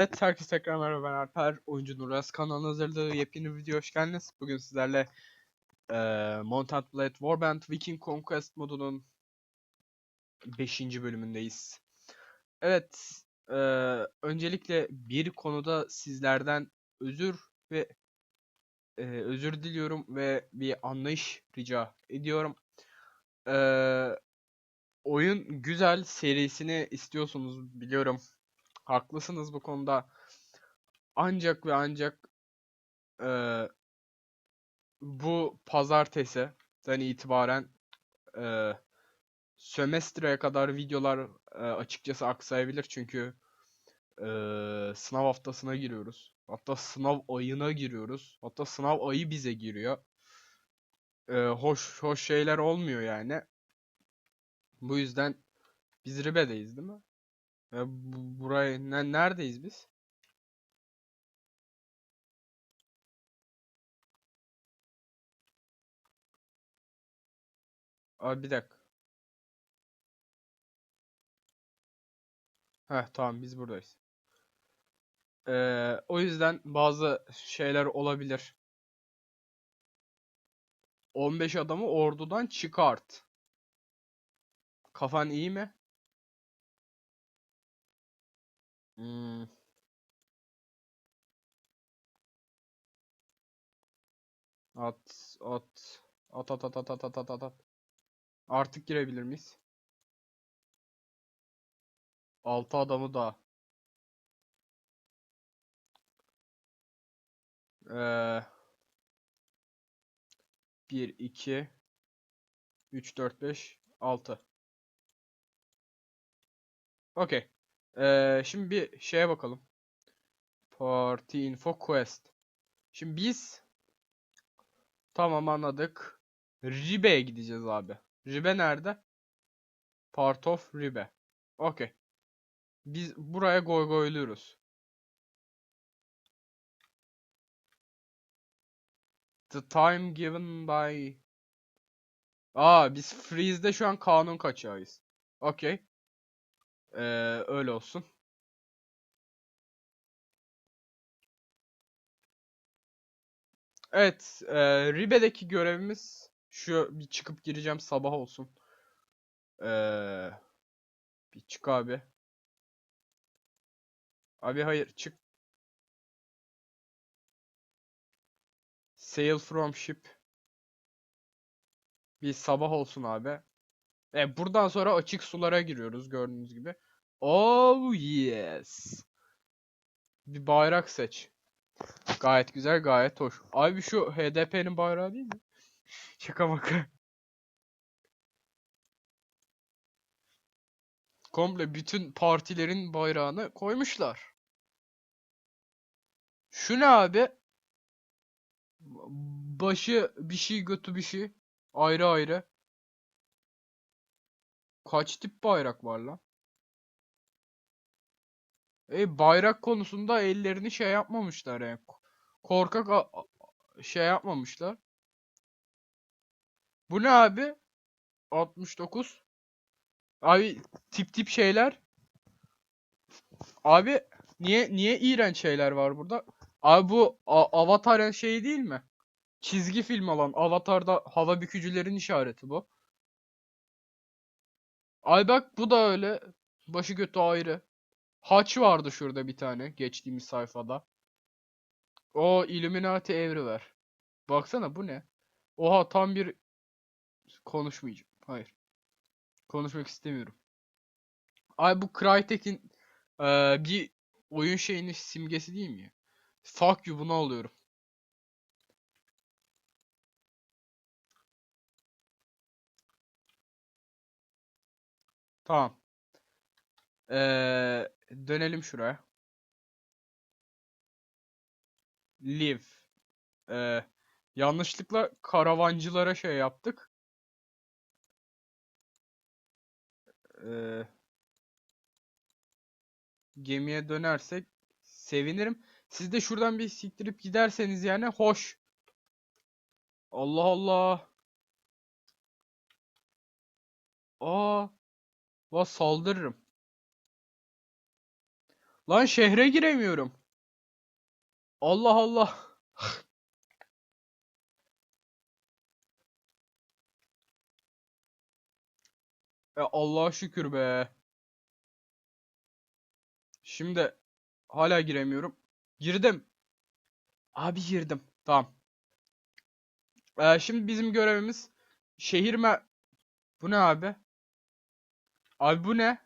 Evet herkese tekrar merhaba ben Alper. Oyuncu Nuras kanalına hazırladığı yepyeni video hoş geldiniz. Bugün sizlerle eee Mountain Blade Warband Viking Conquest modunun 5. bölümündeyiz. Evet, eee, öncelikle bir konuda sizlerden özür ve eee, özür diliyorum ve bir anlayış rica ediyorum. Eee, oyun güzel serisini istiyorsunuz biliyorum. Haklısınız bu konuda. Ancak ve ancak eee, bu pazartesiden itibaren eee sömestreye kadar videolar eee, açıkçası aksayabilir çünkü eee, sınav haftasına giriyoruz. Hatta sınav ayına giriyoruz. Hatta sınav ayı bize giriyor. Eee, hoş hoş şeyler olmuyor yani. Bu yüzden biz Ribe'deyiz değil mi? Ya bu, buraya ne, neredeyiz biz? Abi bir dakika. Heh tamam biz buradayız. Ee, o yüzden bazı şeyler olabilir. 15 adamı ordudan çıkart. Kafan iyi mi? Hmm. At, at, at, at, at, at, at, at, at, at. Artık girebilir miyiz? 6 adamı da. Ee, 1, 2, 3, 4, 5, 6. Okey. Ee, şimdi bir şeye bakalım. Party info quest. Şimdi biz tamam anladık. Ribe'ye gideceğiz abi. Ribe nerede? Part of Ribe. Okey. Biz buraya goygoyluyoruz. The time given by... Aa biz freeze'de şu an kanun kaçağıyız. Okey. Ee, öyle olsun. Evet, e, Ribe'deki görevimiz şu bir çıkıp gireceğim sabah olsun. Ee, bir çık abi. Abi hayır çık. Sail from ship. Bir sabah olsun abi. E, buradan sonra açık sulara giriyoruz gördüğünüz gibi. Oh yes. Bir bayrak seç. Gayet güzel, gayet hoş. Abi şu HDP'nin bayrağı değil mi? Şaka maka. Komple bütün partilerin bayrağını koymuşlar. Şu ne abi? Başı bir şey götü bir şey. Ayrı ayrı. Kaç tip bayrak var lan? E bayrak konusunda ellerini şey yapmamışlar yani. Korkak şey yapmamışlar. Bu ne abi? 69. Abi tip tip şeyler. Abi niye niye iğrenç şeyler var burada? Abi bu A- Avatar'ın şeyi değil mi? Çizgi film olan Avatar'da hava bükücülerin işareti bu. Ay bak bu da öyle. Başı götü ayrı. Haç vardı şurada bir tane geçtiğimiz sayfada. O Illuminati Everywhere. Baksana bu ne? Oha tam bir konuşmayacağım. Hayır. Konuşmak istemiyorum. Ay bu Crytek'in eee, bir oyun şeyinin simgesi değil mi? Fuck you bunu alıyorum. Tamam. Eee, dönelim şuraya. Live. Eee, yanlışlıkla karavancılara şey yaptık. Eee, gemiye dönersek sevinirim. Siz de şuradan bir siktirip giderseniz yani hoş. Allah Allah. Aa, va saldırırım. Lan şehre giremiyorum. Allah Allah. Ya Allah'a şükür be. Şimdi hala giremiyorum. Girdim. Abi girdim. Tamam. Ee, şimdi bizim görevimiz şehir mer... Bu ne abi? Abi bu ne?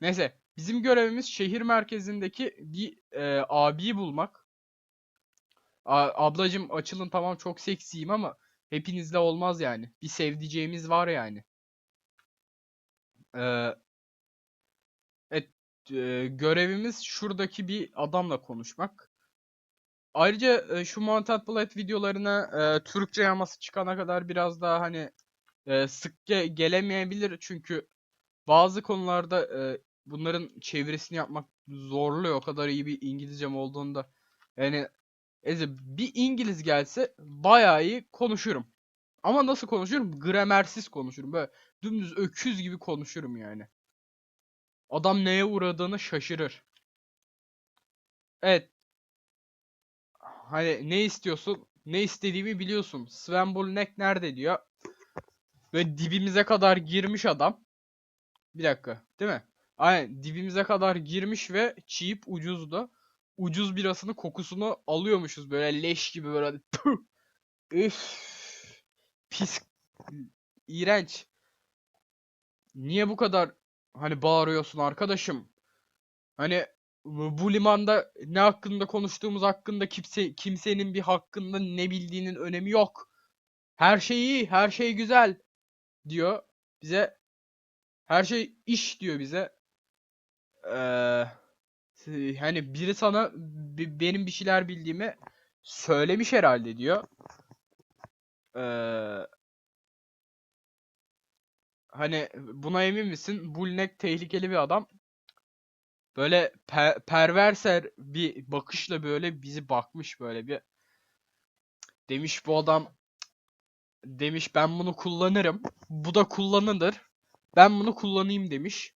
Neyse. Bizim görevimiz şehir merkezindeki bir e, abiyi bulmak. A- ablacım açılın tamam çok seksiyim ama hepinizle olmaz yani. Bir sevdiceğimiz var yani. Ee, evet, e, görevimiz şuradaki bir adamla konuşmak. Ayrıca e, şu Mounted Blade videolarına e, Türkçe yaması çıkana kadar biraz daha hani e, sık ge- gelemeyebilir çünkü bazı konularda e, bunların çevirisini yapmak zorluyor. O kadar iyi bir İngilizcem olduğunda. Yani Eze bir İngiliz gelse bayağı iyi konuşurum. Ama nasıl konuşurum? Gramersiz konuşurum. Böyle dümdüz öküz gibi konuşurum yani. Adam neye uğradığını şaşırır. Evet. Hani ne istiyorsun? Ne istediğimi biliyorsun. Sven Bulnek nerede diyor. Ve dibimize kadar girmiş adam. Bir dakika, değil mi? Aynen dibimize kadar girmiş ve cheap ucuzdu. Ucuz birasının kokusunu alıyormuşuz böyle leş gibi böyle! Üf. Pis. iğrenç. Niye bu kadar hani bağırıyorsun arkadaşım? Hani bu limanda ne hakkında konuştuğumuz hakkında kimse kimsenin bir hakkında ne bildiğinin önemi yok. Her şey iyi, her şey güzel diyor bize. Her şey iş diyor bize. Eee hani biri sana benim bir şeyler bildiğimi söylemiş herhalde diyor. Eee hani buna emin misin? Bulnek tehlikeli bir adam. Böyle pe- perverser bir bakışla böyle bizi bakmış böyle bir. Demiş bu adam demiş ben bunu kullanırım. Bu da kullanılır. Ben bunu kullanayım demiş.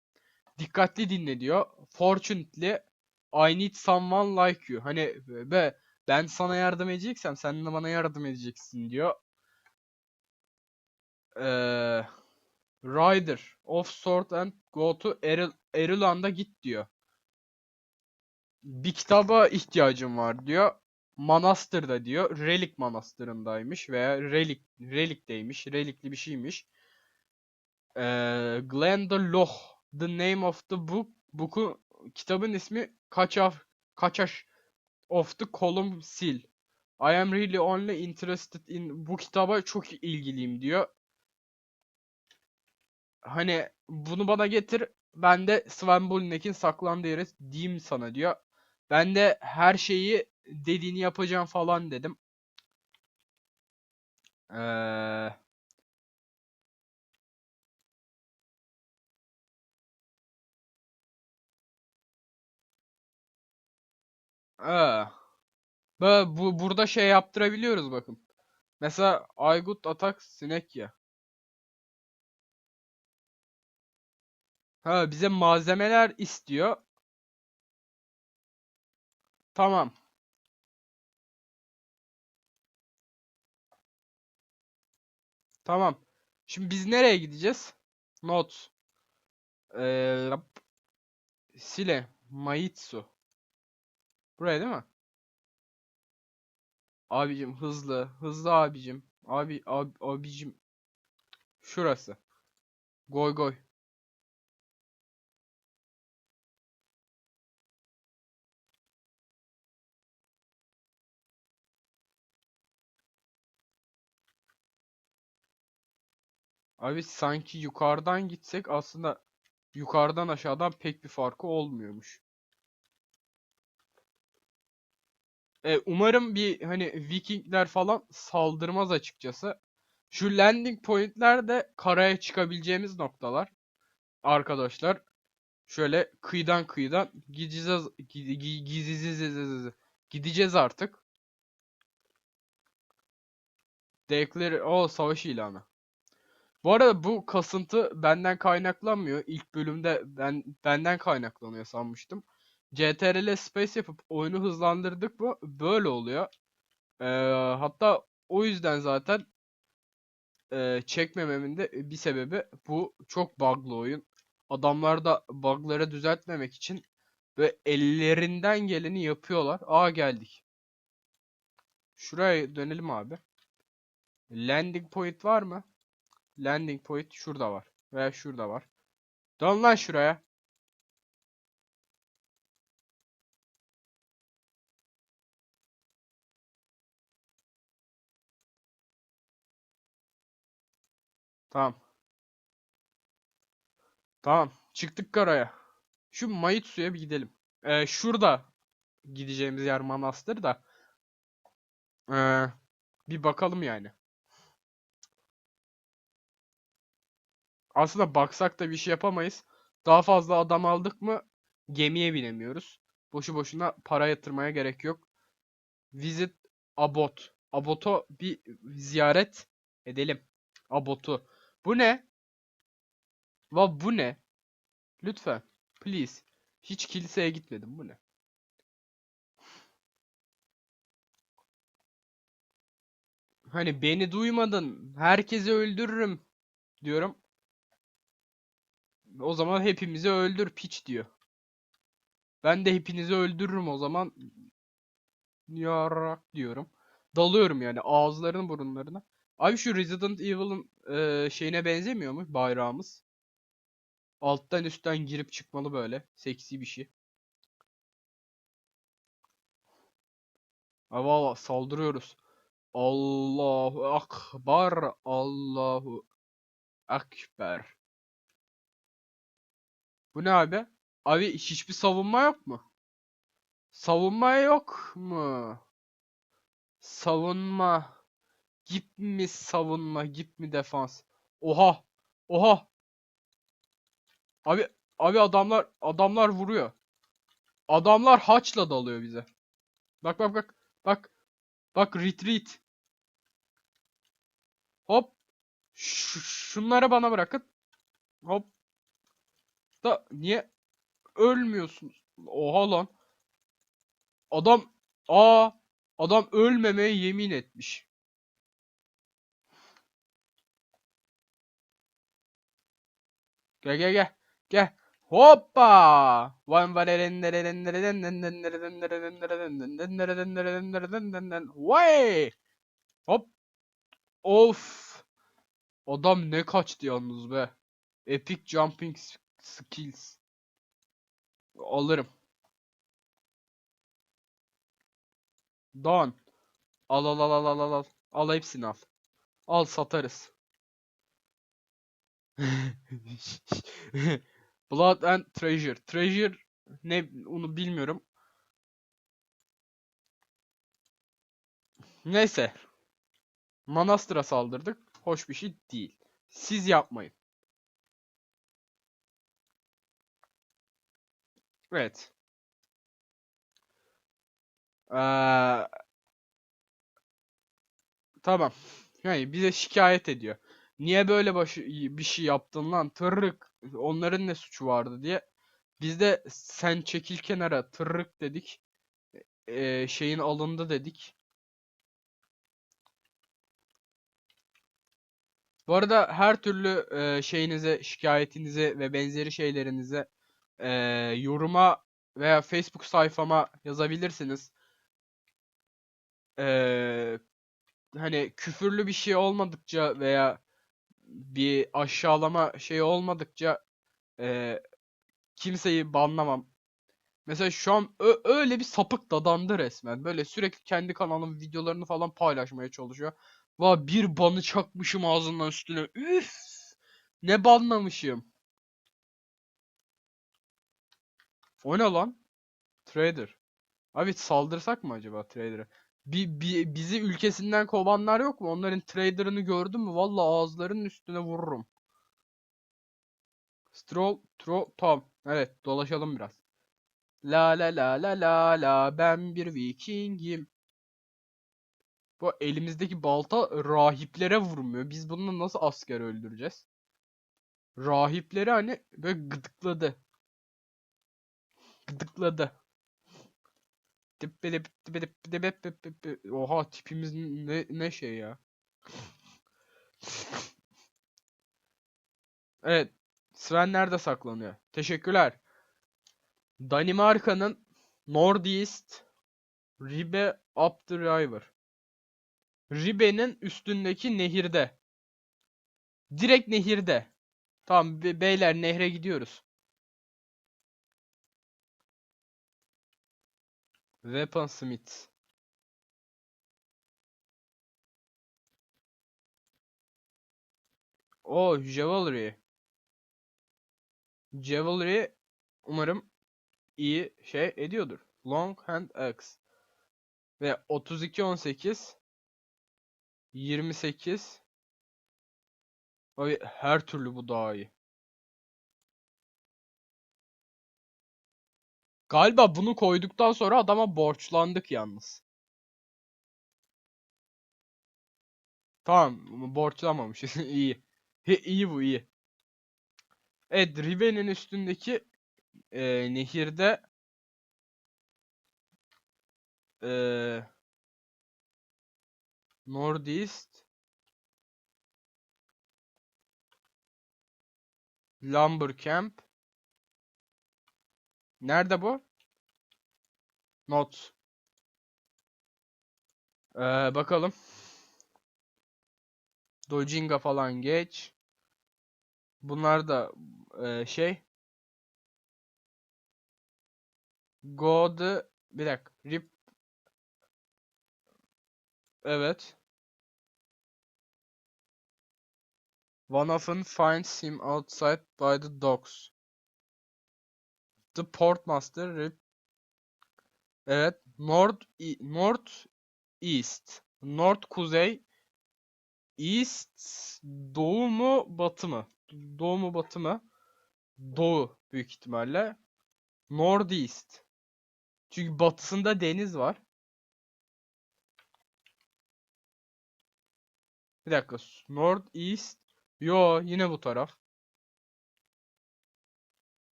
Dikkatli dinle diyor. Fortunately I need someone like you. Hani be ben sana yardım edeceksem sen de bana yardım edeceksin diyor. Eee Rider of Sword and go to Eril Eriland'a git diyor. Bir kitaba ihtiyacım var diyor. Manastır'da diyor. Relik Manastırı'ndaymış veya Relik Relik'teymiş. Relikli bir şeymiş. Eee Glendalough The name of the book. Book'u kitabın ismi Kaçaf Kaçaş of the Column Seal. I am really only interested in bu kitaba çok ilgiliyim diyor. Hani bunu bana getir. Ben de Sven Bulnek'in saklandığı yere diyeyim sana diyor. Ben de her şeyi dediğini yapacağım falan dedim. Eee Aa. Böyle bu burada şey yaptırabiliyoruz bakın. Mesela Aygut Atak sinek ya. Ha bize malzemeler istiyor. Tamam. Tamam. Şimdi biz nereye gideceğiz? Not. Ee, Sile. Maitsu. Buraya değil mi? Abicim hızlı. Hızlı abicim. Abi, abi abicim. Şurası. Goy goy. Abi sanki yukarıdan gitsek aslında yukarıdan aşağıdan pek bir farkı olmuyormuş. E, umarım bir hani Vikingler falan saldırmaz açıkçası. Şu landing point'ler de karaya çıkabileceğimiz noktalar. Arkadaşlar şöyle kıyıdan kıyıdan gideceğiz gideceğiz gideceğiz artık. Declare o savaş ilanı. Bu arada bu kasıntı benden kaynaklanmıyor. İlk bölümde ben benden kaynaklanıyor sanmıştım. CTRL space yapıp oyunu hızlandırdık mı böyle oluyor. Ee, hatta o yüzden zaten e, çekmememin de bir sebebi bu çok bug'lı oyun. Adamlar da bug'ları düzeltmemek için ve ellerinden geleni yapıyorlar. Aa geldik. Şuraya dönelim abi. Landing point var mı? Landing point şurada var. Veya şurada var. Dön lan şuraya. Tamam. Tamam. Çıktık karaya. Şu Mayitsu'ya bir gidelim. Ee, şurada gideceğimiz yer manastır da. Ee, bir bakalım yani. Aslında baksak da bir şey yapamayız. Daha fazla adam aldık mı gemiye binemiyoruz. Boşu boşuna para yatırmaya gerek yok. Visit Abot. Abot'u bir ziyaret edelim. Abot'u. Bu ne? Va bu ne? Lütfen. Please. Hiç kiliseye gitmedim. Bu ne? Hani beni duymadın. Herkesi öldürürüm diyorum. O zaman hepimizi öldür piç diyor. Ben de hepinizi öldürürüm o zaman. Yarak diyorum. Dalıyorum yani ağızlarını burunlarına. Abi şu Resident Evil'ın e, şeyine benzemiyor mu bayrağımız? Alttan üstten girip çıkmalı böyle. Seksi bir şey. Ha valla saldırıyoruz. Allahu Akbar. Allahu Ekber. Bu ne abi? Abi hiçbir savunma yok mu? Savunma yok mu? Savunma. Gip mi savunma? Gip mi defans? Oha. Oha. Abi abi adamlar adamlar vuruyor. Adamlar haçla dalıyor bize. Bak bak bak. Bak. Bak retreat. Hop. Ş şunları bana bırakın. Hop. Da niye ölmüyorsunuz? Oha lan. Adam aa adam ölmemeye yemin etmiş. Gel gel gel. Gel. Hoppa! Van Vay! Hop! Of! Adam ne kaçtı yalnız be. Epic jumping skills. Alırım. Don. Al al al al al al al. Al hepsini al. Al satarız. Blood and Treasure. Treasure ne onu bilmiyorum. Neyse. Manastır'a saldırdık. Hoş bir şey değil. Siz yapmayın. Evet. Ee, tamam. Yani bize şikayet ediyor. Niye böyle başı, bir şey yaptın lan tırrık onların ne suçu vardı diye. Biz de sen çekil kenara tırrık dedik. Ee, şeyin alındı dedik. Bu arada her türlü e, şeyinize, şikayetinize ve benzeri şeylerinize e, yoruma veya Facebook sayfama yazabilirsiniz. E, hani küfürlü bir şey olmadıkça veya bir aşağılama şey olmadıkça e, kimseyi banlamam. Mesela şu an öyle bir sapık dadandı resmen. Böyle sürekli kendi kanalının videolarını falan paylaşmaya çalışıyor. Va bir banı çakmışım ağzından üstüne. Üf! Ne banlamışım. O ne lan? Trader. Abi saldırsak mı acaba Trader'a? Bi, bi, bizi ülkesinden kovanlar yok mu? Onların trader'ını gördün mü? Valla ağızlarının üstüne vururum. Stroll, tro, Tom. Evet, dolaşalım biraz. La la la la la la ben bir vikingim. Bu elimizdeki balta rahiplere vurmuyor. Biz bununla nasıl asker öldüreceğiz? Rahipleri hani böyle gıdıkladı. Dip. Oha tipimiz ne, ne şey ya. Evet. Sven nerede saklanıyor? Teşekkürler. Danimarka'nın Northeast Ribe up the river. Ribe'nin üstündeki nehirde. Direkt nehirde. Tamam be- beyler nehre gidiyoruz. Weaponsmith. O Javelry. Javelry umarım iyi şey ediyordur. Long Hand Axe. Ve 32 18 28 Abi her türlü bu daha iyi. Galiba bunu koyduktan sonra adama borçlandık yalnız. Tamam, borçlanmamışız. iyi. He, bu iyi. Evet, Riven'in üstündeki e, nehirde e, Northeast Lumber Camp Nerede bu? Not. Ee, bakalım. Dojinga falan geç. Bunlar da e, şey. God bir dakika. Rip Evet. One often finds him outside by the docks. The Portmaster Rip Evet. North North East. North kuzey. East doğu mu batı mı? Doğu mu batı mı? Doğu büyük ihtimalle. Northeast. Çünkü batısında deniz var. Bir dakika. Northeast. Yo yine bu taraf.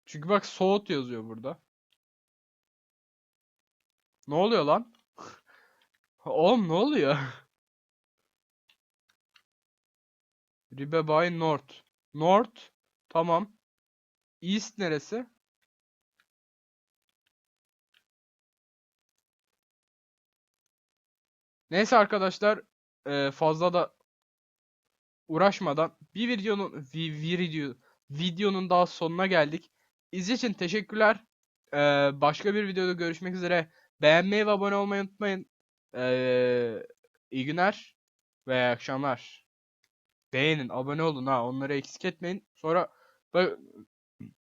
Çünkü bak South yazıyor burada. Ne oluyor lan? Oğlum ne oluyor? Ribe by North. North. Tamam. East neresi? Neyse arkadaşlar eee, fazla da uğraşmadan bir videonun vi- video videonun daha sonuna geldik. İzlediğiniz için teşekkürler. Eee, başka bir videoda görüşmek üzere. Beğenmeyi ve abone olmayı unutmayın. Eee iyi günler ve iyi akşamlar. Beğenin, abone olun ha. Onları eksik etmeyin. Sonra bak,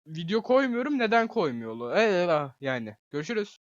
video koymuyorum. Neden koymuyor? Ee, yani. Görüşürüz.